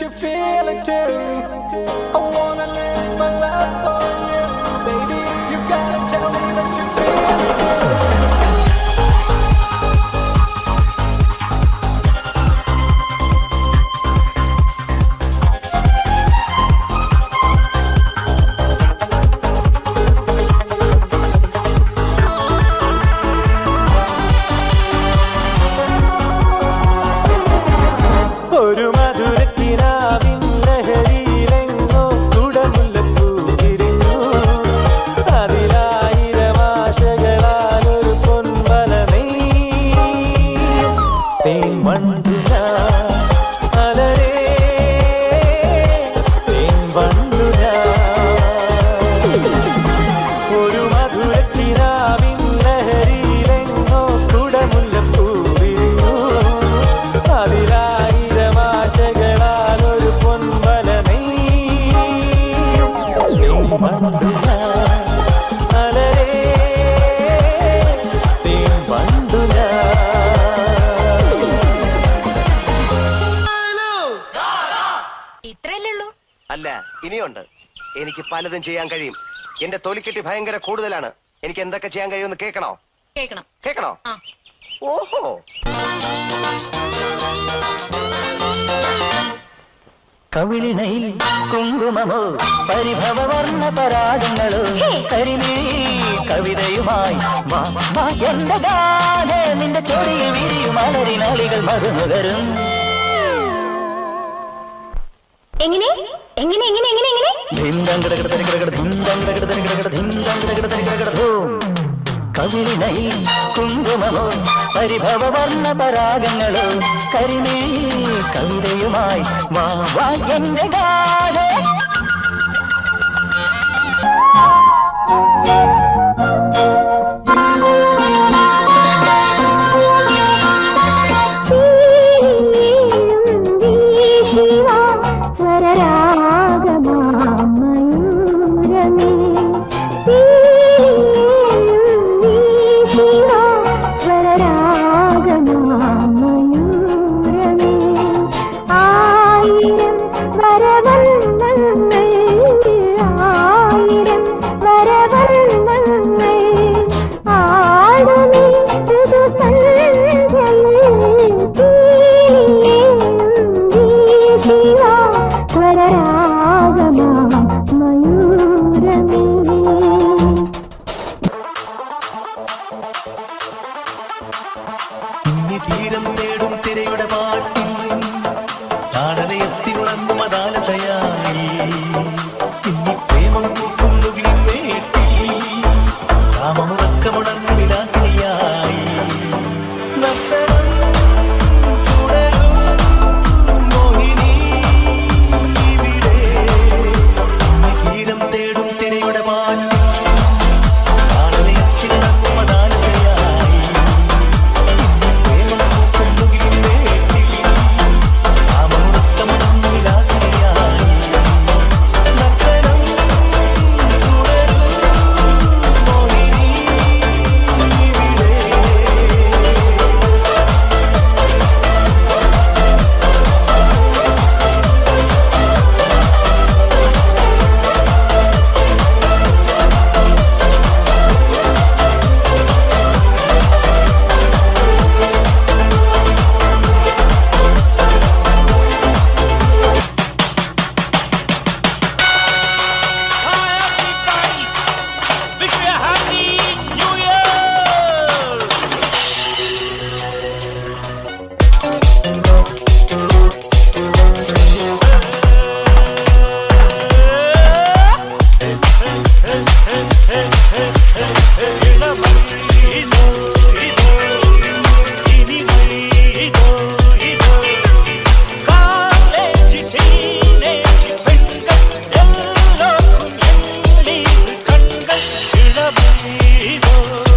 you feel it too. I wanna live my life for you, അല്ല ഇനിയുണ്ട്. എനിക്ക് പലതും ചെയ്യാൻ കഴിയും. എന്റെ തൊലിക്കെട്ടി ഭയങ്കര കൂടുതലാണ്. എനിക്ക് എന്തൊക്കെ ചെയ്യാൻ കഴിയുമെന്ന് കേൾക്കണോ? കേൾക്കണം. കേൾക്കണോ? ഓഹോ. കവിളിണയിൽ കുങ്കുമമോ പരിഭവവർണ പരാഗങ്ങളോ കരിമീ കവിതയുമായി എന്റെ ഗാനെ നിന്റെ ചൊടിയിൽ വിരിയും അലരിനാളികൾ മറുനുകരും എങ്ങനെ? എങ്ങനെ എങ്ങനെ എങ്ങനെ എങ്ങനെ? ധിന്തം കിടകിട തരികിടകിട ധിന്തം. കവിളിണയിൽ കുങ്കുമമോ? പരിഭവവർണ പരാഗങ്ങളോ? കരിമേ കവിതയുമായി വാ വാ എന്റെ ഗാഥ Oh. വലയത്തിലുണങ്ങുമതാലസയ জীবন